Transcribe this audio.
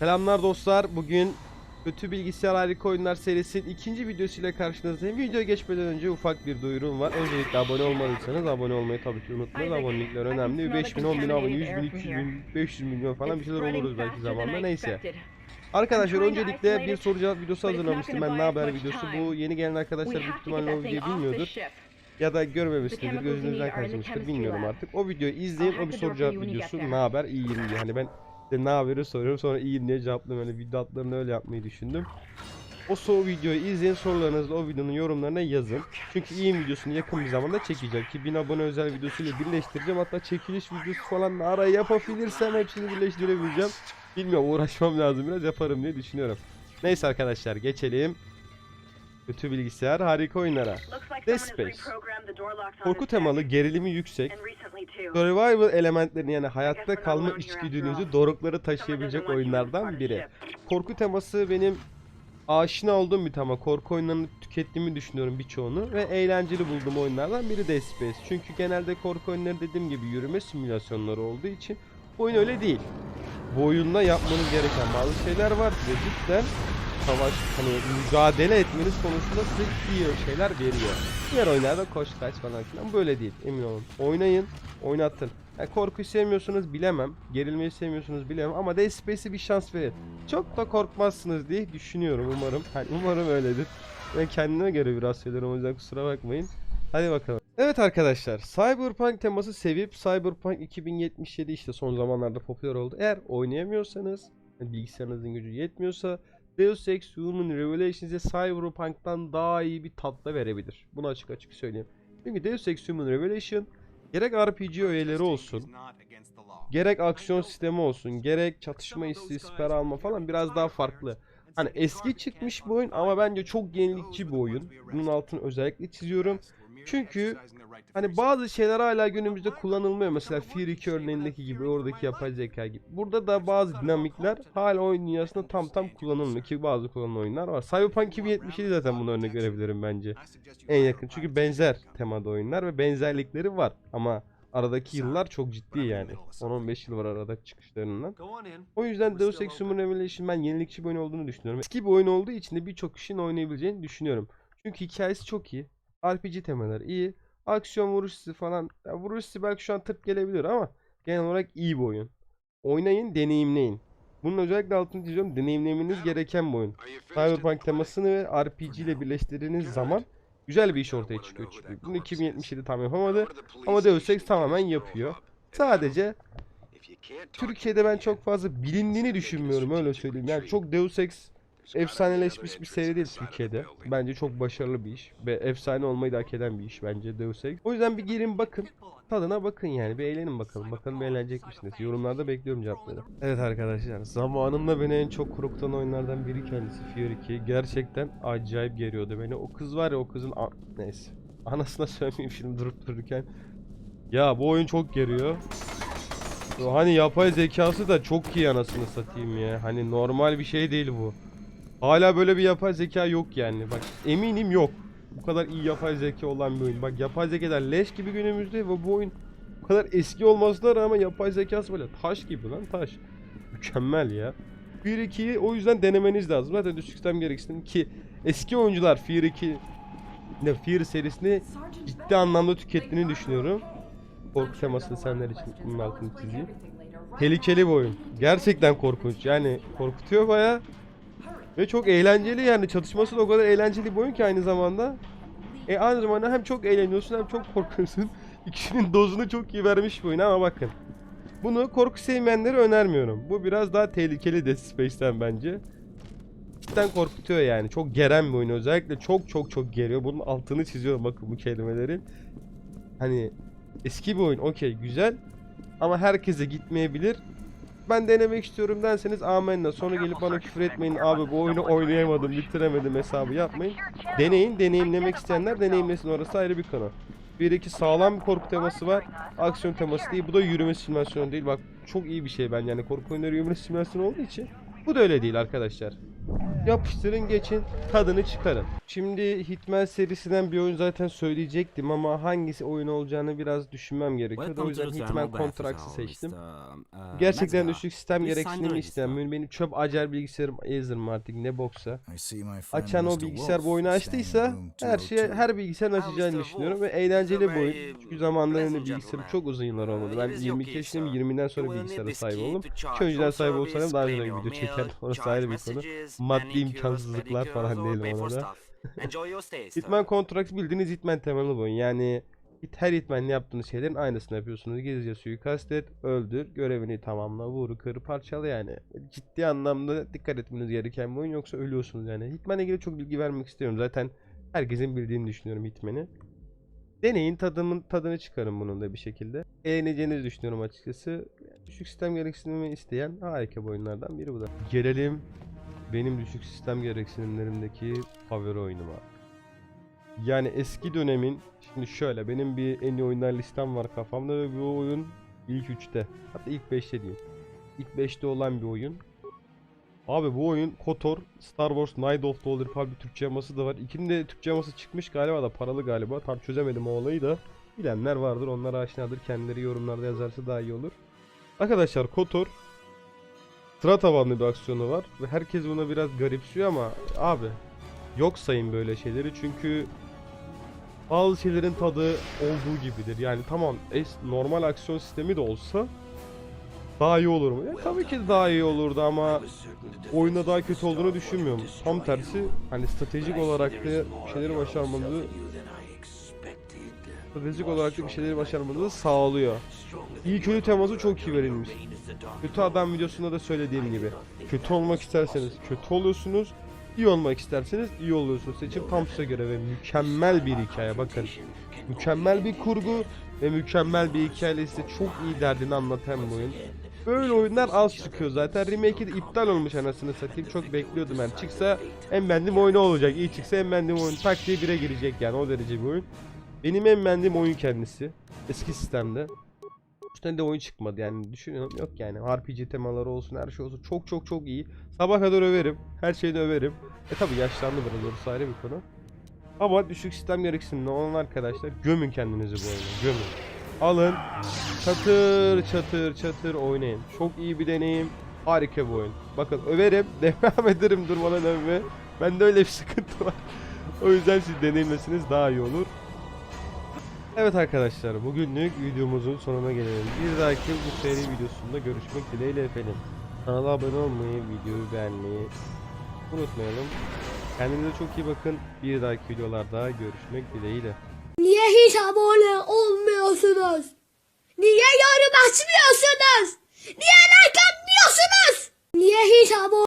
Selamlar dostlar. Bugün Kötü Bilgisayar Harika Oyunlar serisinin ikinci videosuyla karşınızdayım. Videoya geçmeden önce ufak bir duyurum var. Öncelikle abone olmadıysanız abone olmayı tabii ki unutmayın. Abonelikler önemli. 5000, 10 bin abone, 100 bin, 200 bin, 500 milyon falan bir şeyler oluruz belki zamanla. Neyse. Arkadaşlar öncelikle bir soru cevap videosu hazırlamıştım ben. Ne haber videosu? Bu yeni gelen arkadaşlar büyük ihtimalle o videoyu bilmiyordur. Ya da görmemişsindir, gözünüzden kaçmıştır bilmiyorum artık. O videoyu izleyin, o bir soru cevap videosu. Ne haber? İyiyim diye. Hani ben de ne haberi soruyorum sonra iyiyim diye cevaplıyorum. Öyle video adlarını öyle yapmayı düşündüm. O soru videoyu izleyin, sorularınızı da o videonun yorumlarına yazın. Çünkü iyiyim videosunu yakın bir zamanda çekeceğim ki 1000 abone özel videosuyla birleştireceğim. Hatta çekiliş videosu falan araya yapabilirsem hepsini birleştirebileceğim. Bilmiyorum uğraşmam lazım biraz yaparım diye düşünüyorum. Neyse arkadaşlar geçelim. Kötü bilgisayar harika oyunlara. Dead Space. Korku temalı gerilimi yüksek. Survival elementlerini yani hayatta kalma içgüdünüzü dorukları taşıyabilecek oyunlardan biri. Korku teması benim aşina olduğum bir tema. Korku oyunlarını tükettiğimi düşünüyorum birçoğunu ve eğlenceli bulduğum oyunlardan biri Dead Space. Çünkü genelde korku oyunları dediğim gibi yürüme simülasyonları olduğu için oyun öyle değil. Bu oyunda yapmanız gereken bazı şeyler var ve cidden savaş hani mücadele etmeniz konusunda size iyi şeyler veriyor. Diğer oyunlarda koş kaç falan filan böyle değil emin olun. Oynayın, oynatın. Yani korkuyu sevmiyorsunuz bilemem. Gerilmeyi sevmiyorsunuz bilemem ama Dead Space'e bir şans verin. Çok da korkmazsınız diye düşünüyorum umarım. Hani umarım öyledir. Ben kendime göre biraz söylüyorum o yüzden kusura bakmayın. Hadi bakalım. Evet arkadaşlar, Cyberpunk teması sevip Cyberpunk 2077 işte son zamanlarda popüler oldu. Eğer oynayamıyorsanız, yani bilgisayarınızın gücü yetmiyorsa Deus Ex Human Revelation size Cyberpunk'tan daha iyi bir tatla verebilir. Bunu açık açık söyleyeyim. Çünkü Deus Ex Human Revelation gerek RPG öğeleri olsun, gerek aksiyon sistemi olsun, gerek çatışma hissi, siper alma falan biraz daha farklı. Hani eski çıkmış bir oyun ama bence çok yenilikçi bir oyun. Bunun altını özellikle çiziyorum. Çünkü hani bazı şeyler hala günümüzde kullanılmıyor. Mesela Fear 2 örneğindeki gibi oradaki yapay zeka gibi. Burada da bazı dinamikler hala oyun dünyasında tam tam kullanılmıyor ki bazı kullanılan oyunlar var. Cyberpunk 2077 zaten bunu örnek görebilirim bence. En yakın çünkü benzer temada oyunlar ve benzerlikleri var ama aradaki yıllar çok ciddi yani. 10-15 yıl var arada çıkışlarından. O yüzden Deus Ex Human Revelation ben yenilikçi bir oyun olduğunu düşünüyorum. Eski bir oyun olduğu için de birçok kişinin oynayabileceğini düşünüyorum. Çünkü hikayesi çok iyi. RPG temaları iyi. Aksiyon vuruş hissi falan. Ya vuruş hissi belki şu an tırt gelebilir ama genel olarak iyi bir oyun. Oynayın, deneyimleyin. Bunun özellikle altını çiziyorum. Deneyimlemeniz gereken bir oyun. Cyberpunk temasını ve RPG ile birleştirdiğiniz zaman güzel bir iş ortaya çıkıyor. Çünkü bunu 2077 tam yapamadı ama Deus Ex tamamen yapıyor. Sadece Türkiye'de ben çok fazla bilindiğini düşünmüyorum öyle söyleyeyim. Yani çok Deus Ex efsaneleşmiş bir seri değil Türkiye'de. Bence çok başarılı bir iş ve efsane olmayı da hak eden bir iş bence Deus Ex. O yüzden bir girin bakın. Tadına bakın yani bir eğlenin bakalım. Bakalım eğlenecek misiniz? Yorumlarda bekliyorum cevapları. Evet arkadaşlar zamanında beni en çok korkutan oyunlardan biri kendisi Fear 2. Gerçekten acayip geriyordu beni. O kız var ya o kızın a- neyse. Anasına söylemeyeyim şimdi durup dururken. Ya bu oyun çok geriyor. Hani yapay zekası da çok iyi anasını satayım ya. Hani normal bir şey değil bu. Hala böyle bir yapay zeka yok yani. Bak eminim yok. Bu kadar iyi yapay zeka olan bir oyun. Bak yapay zekalar leş gibi günümüzde ve bu oyun bu kadar eski olmasına rağmen yapay zekası böyle taş gibi lan taş. Mükemmel ya. Fear 2'yi o yüzden denemeniz lazım. Zaten düşük sistem gereksinim ki eski oyuncular Fear 2 ne Fear serisini ciddi anlamda tükettiğini düşünüyorum. Korku temasını senler için bunun altını çizeyim. Tehlikeli bir oyun. Gerçekten korkunç. Yani korkutuyor baya. Ve çok eğlenceli yani çatışması da o kadar eğlenceli bir oyun ki aynı zamanda. E aynı zamanda hem çok eğleniyorsun hem çok korkuyorsun. İkisinin dozunu çok iyi vermiş bir oyun ama bakın. Bunu korku sevmeyenlere önermiyorum. Bu biraz daha tehlikeli Dead Space'ten bence. Cidden korkutuyor yani. Çok geren bir oyun. Özellikle çok çok çok geriyor. Bunun altını çiziyorum bakın bu kelimelerin. Hani eski bir oyun okey güzel. Ama herkese gitmeyebilir. Ben denemek istiyorum derseniz amenna. Sonra gelip bana küfür etmeyin. Abi bu oyunu oynayamadım, bitiremedim hesabı yapmayın. Deneyin, deneyimlemek isteyenler deneyimlesin. Orası ayrı bir konu. Bir iki sağlam bir korku teması var. Aksiyon teması değil. Bu da yürüme simülasyonu değil. Bak çok iyi bir şey ben yani korku oyunları yürüme simülasyonu olduğu için. Bu da öyle değil arkadaşlar. Yapıştırın geçin tadını çıkarın. Şimdi Hitman serisinden bir oyun zaten söyleyecektim ama hangisi oyun olacağını biraz düşünmem gerekiyordu. O yüzden Hitman Contracts'ı seçtim. uh, Gerçekten düşük sistem gereksinimi isteyen oyun benim çöp acer bilgisayarım Acer mı artık ne boksa. Açan o bilgisayar bu oyunu açtıysa her şey 202. her bilgisayarın açacağını düşünüyorum ve eğlenceli bir oyun. Çünkü zamanında önce bilgisayarım çok uzun yıllar olmadı. Ben is your 22 key, yaşındayım sir. 20'den You sonra bilgisayara sahip oldum. Şu önceden sahip olsaydım daha claim güzel bir your video çekerdim. Orası ayrı bir konu. Maddi imkansızlıklar falan for ona da. Hitman Contracts bildiğiniz Hitman temalı oyun. Yani her Hitman'le yaptığınız şeylerin aynısını yapıyorsunuz. Gizlice suikast et, öldür, görevini tamamla, vur, kır, parçala yani. Ciddi anlamda dikkat etmeniz gereken bir oyun yoksa ölüyorsunuz yani. Hitman'la ilgili çok bilgi vermek istiyorum. Zaten herkesin bildiğini düşünüyorum Hitman'i. Deneyin tadımın tadını çıkarın bunun da bir şekilde. Eğleneceğinizi düşünüyorum açıkçası. Düşük sistem gereksinimi isteyen harika bir oyunlardan biri bu da. Gelelim benim düşük sistem gereksinimlerimdeki favori oyunuma. Yani eski dönemin şimdi şöyle benim bir en iyi oyunlar listem var kafamda ve bu oyun ilk 3'te. Hatta ilk 5'te diyeyim. İlk 5'te olan bir oyun. Abi bu oyun KOTOR, Star Wars Knight of the Old Republic Türkçe yaması da var. İkinin de Türkçe yaması çıkmış galiba da paralı galiba. Tam çözemedim o olayı da. Bilenler vardır onlar aşinadır. Kendileri yorumlarda yazarsa daha iyi olur. Arkadaşlar KOTOR sıra tabanlı bir aksiyonu var ve herkes buna biraz garipsiyor ama abi yok sayın böyle şeyleri çünkü bazı şeylerin tadı olduğu gibidir. Yani tamam es normal aksiyon sistemi de olsa daha iyi olur mu? Ya, tabii ki daha iyi olurdu ama oyunda daha kötü olduğunu düşünmüyorum. Tam tersi hani stratejik olarak da şeyleri başarmanızı stratejik olarak da bir şeyleri başarmanızı sağlıyor. İyi kötü teması çok iyi verilmiş. Kötü adam videosunda da söylediğim gibi. Kötü olmak isterseniz kötü oluyorsunuz. İyi olmak isterseniz iyi oluyorsunuz. Seçim tam size göre ve mükemmel bir hikaye bakın. Mükemmel bir kurgu ve mükemmel bir hikayeyle size çok iyi derdini anlatan bir oyun. Böyle oyunlar az çıkıyor zaten. Remake'i de iptal olmuş anasını satayım. Çok bekliyordum ben. Çıksa en beğendiğim oyunu olacak. İyi çıksa en beğendiğim oyun. Tak diye bire girecek yani o derece bir oyun. Benim en beğendiğim oyun kendisi. Eski sistemde. Üstüne de oyun çıkmadı yani düşünüyorum yok yani RPG temaları olsun her şey olsun çok çok çok iyi. Sabah kadar överim. Her şeyde överim. E tabi yaşlandı biraz orası ayrı bir konu. Ama düşük sistem gereksinimli olan arkadaşlar gömün kendinizi bu oyuna gömün. Alın çatır çatır çatır oynayın. Çok iyi bir deneyim. Harika bir oyun. Bakın överim devam ederim durmadan övme. Bende öyle bir sıkıntı var. o yüzden siz deneyimlesiniz daha iyi olur. Evet arkadaşlar bugünlük videomuzun sonuna gelelim. Bir dahaki bu seri videosunda görüşmek dileğiyle efendim. Kanala abone olmayı, videoyu beğenmeyi unutmayalım. Kendinize çok iyi bakın. Bir dahaki videolarda görüşmek dileğiyle. Niye hiç abone olmuyorsunuz? Niye yorum açmıyorsunuz? Niye like atmıyorsunuz? Niye hiç abone